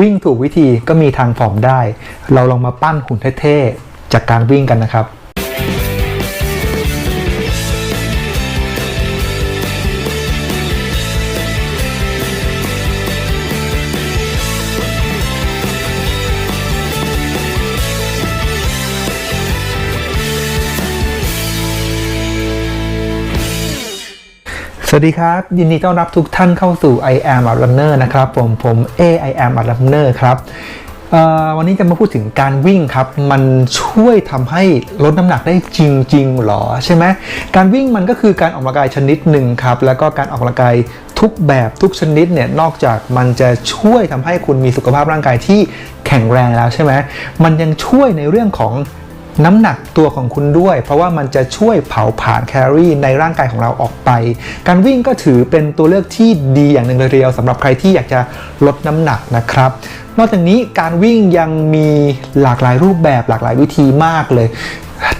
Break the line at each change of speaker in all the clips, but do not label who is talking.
วิ่งถูกวิธีก็มีทางผอมได้ เราลองมาปั้นหุ่นเท่ๆจากการวิ่งกันนะครับ วัสดีครับ ยินดีต้อนรับทุกท่านเข้าสู่ I am a runner นะครับผมผม A I am a runner ครับเอ่อวันนี้จะมาพูดถึงการวิ่งครับ มันช่วยทำให้ลดน้ำหนักได้จริง ๆ หรอใช่ไหมการวิ่งมันก็คือการออกกำลังกายชนิดหนึ่งครับ แล้วก็การออกกำลังกายทุกแบบทุกชนิดเนี่ยนอกจากมันจะช่วยทำให้คุณมีสุขภาพร่างกายที่แข็งแรงแล้วใช่ไหมมันยังช่วยในเรื่องของ น้ำหนักตัวของคุณด้วย เพราะว่ามันจะช่วยเผาผลาญแคลอรี่ในร่างกายของเราออกไป การวิ่งก็ถือเป็นตัวเลือกที่ดีอย่างหนึ่งเลยทีเดียวสำหรับใครที่อยากจะลดน้ำหนักนะครับ นอกจากนี้การวิ่งยังมีหลากหลายรูปแบบหลากหลายวิธีมากเลย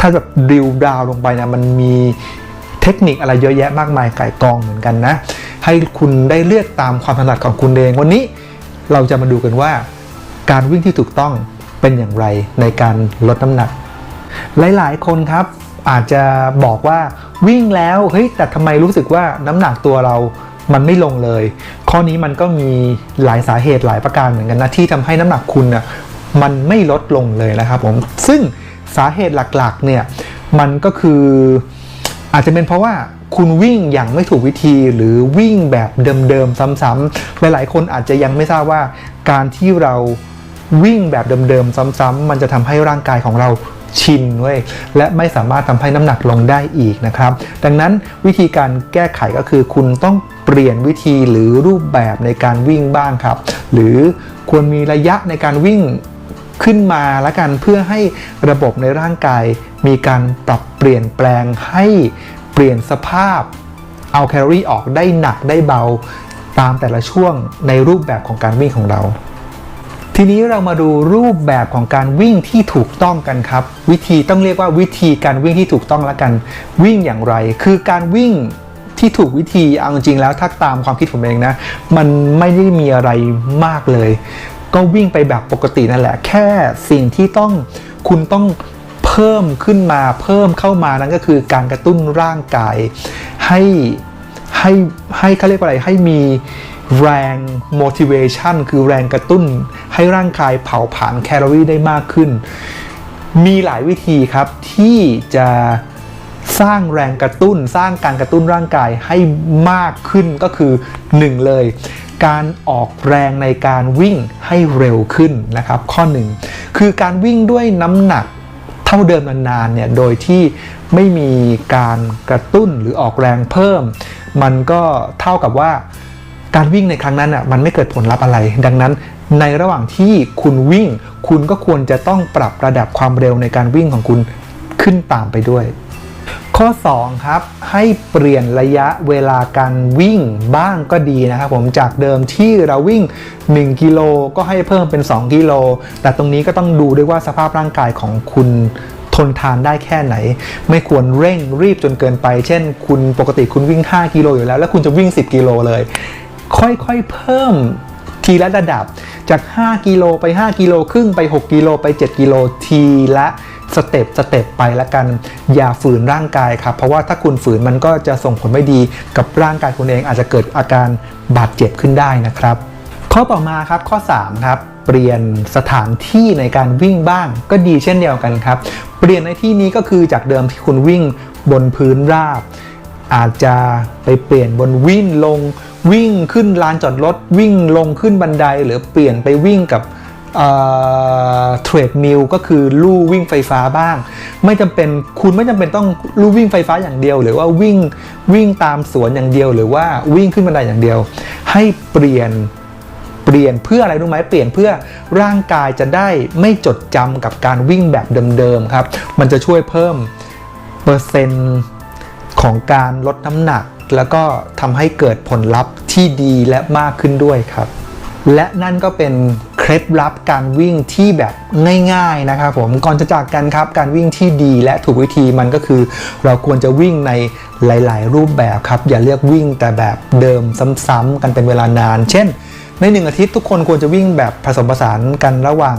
ถ้าแบบดิวดาวลงไปนะมันมีเทคนิคอะไรเยอะแยะมากมายไก่ายกองเหมือนกันนะ ให้คุณได้เลือกตามความถนัดของคุณเองวันนี้เราจะมาดูกันว่า การวิ่งที่ถูกต้องเป็นอย่างไรในการลดน้ำหนัก หลายๆ คนครับอาจจะบอกว่าวิ่งแล้วเฮ้ยแต่ทำไมรู้สึกว่าน้ำหนักตัวเรามันไม่ลงเลย ข้อนี้มันก็มีหลายสาเหตุหลายประการเหมือนกันนะที่ทำให้น้ำหนักคุณน่ะมันไม่ลดลงเลยนะครับผมซึ่งสาเหตุหลักๆเนี่ยมันก็คืออาจจะเป็นเพราะว่าคุณวิ่งอย่างไม่ถูกวิธีหรือวิ่งแบบเดิมๆซ้ำๆหลายๆคนอาจจะยังไม่ทราบว่าการที่เราวิ่งแบบเดิมๆซ้ำๆมันจะทำให้ร่างกายของเรา ชินเว้ยและไม่สามารถทำให้น้ำหนักลงได้อีกนะครับ ดังนั้นวิธีการแก้ไขก็คือคุณต้องเปลี่ยนวิธีหรือรูปแบบในการวิ่งบ้างครับ หรือควรมีระยะในการวิ่งขึ้นมาละกันเพื่อให้ระบบในร่างกาย มีการปรับเปลี่ยนแปลงให้เปลี่ยนสภาพเอาแคลอรี่ออกได้หนักได้เบาตามแต่ละช่วงในรูปแบบของการวิ่งของเรา ทีนี้เรามาดูรูปแบบของการวิ่งที่ถูกต้องกันครับ วิธีต้องเรียกว่าวิธีการวิ่งที่ถูกต้องล้วกัน วิ่งอย่างไร คือการวิ่งที่ถูกวิธีเอาจริงๆแล้วถ้าตามความคิดผมเองนะ มันไม่ได้มีอะไรมากเลย ก็วิ่งไปแบบปกตินั่นแหละ แค่สิ่งที่ต้องคุณต้องเพิ่มขึ้นมาเพิ่มเข้ามานั่นก็คือการกระตุ้นร่างกาย ให้ให้ให้เขาเรียกว่าอะไรให้มี แรง motivation คือแรงกระตุ้นให้ร่างกายเผาผลาญแคลอรี่ได้มากขึ้น มีหลายวิธีครับที่จะสร้างแรงกระตุ้นสร้างการกระตุ้นร่างกายให้มากขึ้นก็คือ 1 เลย การออกแรงในการวิ่งให้เร็วขึ้นนะครับ ข้อ 1 คือการวิ่งด้วยน้ำหนักเท่าเดิมนานๆเนี่ยโดยที่ไม่มีการกระตุ้นหรือออกแรงเพิ่ม มันก็เท่ากับว่า การวิ่งในครั้งนั้นอะมันไม่เกิดผลลัพธ์อะไร ดังนั้น ในระหว่างที่คุณวิ่ง คุณก็ควรจะต้องปรับระดับความเร็วในการวิ่งของคุณขึ้นตามไปด้วย ข้อ 2 ครับ ให้เปลี่ยนระยะเวลาการวิ่งบ้างก็ดีนะครับผมจากเดิมที่เราวิ่ง 1 กิโลก็ให้เพิ่มเป็น 2 กิโล แต่ตรงนี้ก็ต้องดูด้วยว่าสภาพร่างกายของคุณทนทานได้แค่ไหน ไม่ควรเร่งรีบจนเกินไป เช่น คุณปกติคุณวิ่ง 5 กิโลอยู่แล้ว แล้วคุณจะวิ่ง 10 กิโลเลย ค่อยๆเพิ่มทีละระดับจาก 5 กิโลไป 5 กิโลครึ่งไป 6 กิโลไป 7 กิโลทีละสเต็ปสเต็ปไปละกัน อย่าฝืนร่างกายครับ เพราะว่าถ้าคุณฝืนมันก็จะส่งผลไม่ดีกับร่างกายคุณเองอาจจะเกิดอาการบาดเจ็บขึ้นได้นะครับ ข้อต่อมาครับข้อ 3 ครับ เปลี่ยนสถานที่ในการวิ่งบ้างก็ดีเช่นเดียวกันครับ เปลี่ยนในที่นี้ก็คือจากเดิมที่คุณวิ่งบนพื้นราบ อาจจะไปเปลี่ยนบนวิ่งลงวิ่งขึ้นลานจอดรถวิ่งลงขึ้นบันไดหรือเปลี่ยนไปวิ่งกับเทรดมิลก็คือลู่วิ่งไฟฟ้าบ้าง ไม่จำเป็นคุณไม่จำเป็นต้องลู่วิ่งไฟฟ้าอย่างเดียว หรือว่าวิ่งวิ่งตามสวนอย่างเดียว หรือว่าวิ่งขึ้นบันไดอย่างเดียว ให้เปลี่ยนเปลี่ยนเพื่ออะไรรู้ไหมเปลี่ยนเพื่อร่างกายจะได้ไม่จดจำกับการวิ่งแบบเดิมๆครับ มันจะช่วยเพิ่มเปอร์เซ็นต์ ของการลดน้ำหนัก แล้วก็ทำให้เกิดผลลัพธ์ที่ดีและมากขึ้นด้วยครับ และนั่นก็เป็นเคล็ดลับการวิ่งที่แบบง่ายๆนะครับผมก่อนจะจากกันครับการวิ่งที่ดีและถูกวิธีมันก็คือ เราควรจะวิ่งในหลาย ๆ รูปแบบครับ อย่าเลือกวิ่งแต่แบบเดิมซ้ำๆกันเป็นเวลานาน เช่น ในหนึ่งอาทิตย์ทุกคนควรจะวิ่งแบบผสมผสานกันระหว่าง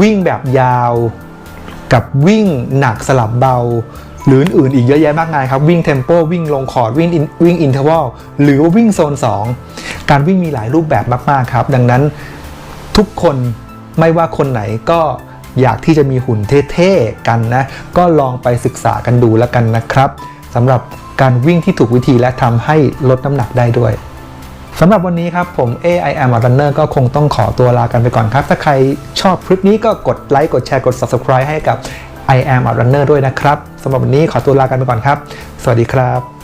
วิ่งแบบยาวกับวิ่งหนักสลับเบา หรืออื่นอีกเยอะแยะมากมายครับ วิ่งเทมโปวิ่งลงคอร์ดวิ่งวิ่งอินเทอร์วัลหรือว่าวิ่งโซน 2 การวิ่งมีหลายรูปแบบมาก ๆ ครับ ดังนั้นทุกคนไม่ว่าคนไหนก็อยากที่จะมีหุ่นเท่ๆกันนะ ก็ลองไปศึกษากันดูแล้วกันนะครับสำหรับการวิ่งที่ถูกวิธีและทำให้ลดน้ำหนักได้ด้วยสำหรับวันนี้ครับผม AIM runner ก็คงต้องขอตัวลากันไปก่อนครับ ถ้าใครชอบคลิปนี้ก็กดไลค์กดแชร์กด subscribe ให้กับ I am a runner ด้วยนะครับสำหรับวันนี้ขอตัวลากันไปก่อนครับ สวัสดีครับ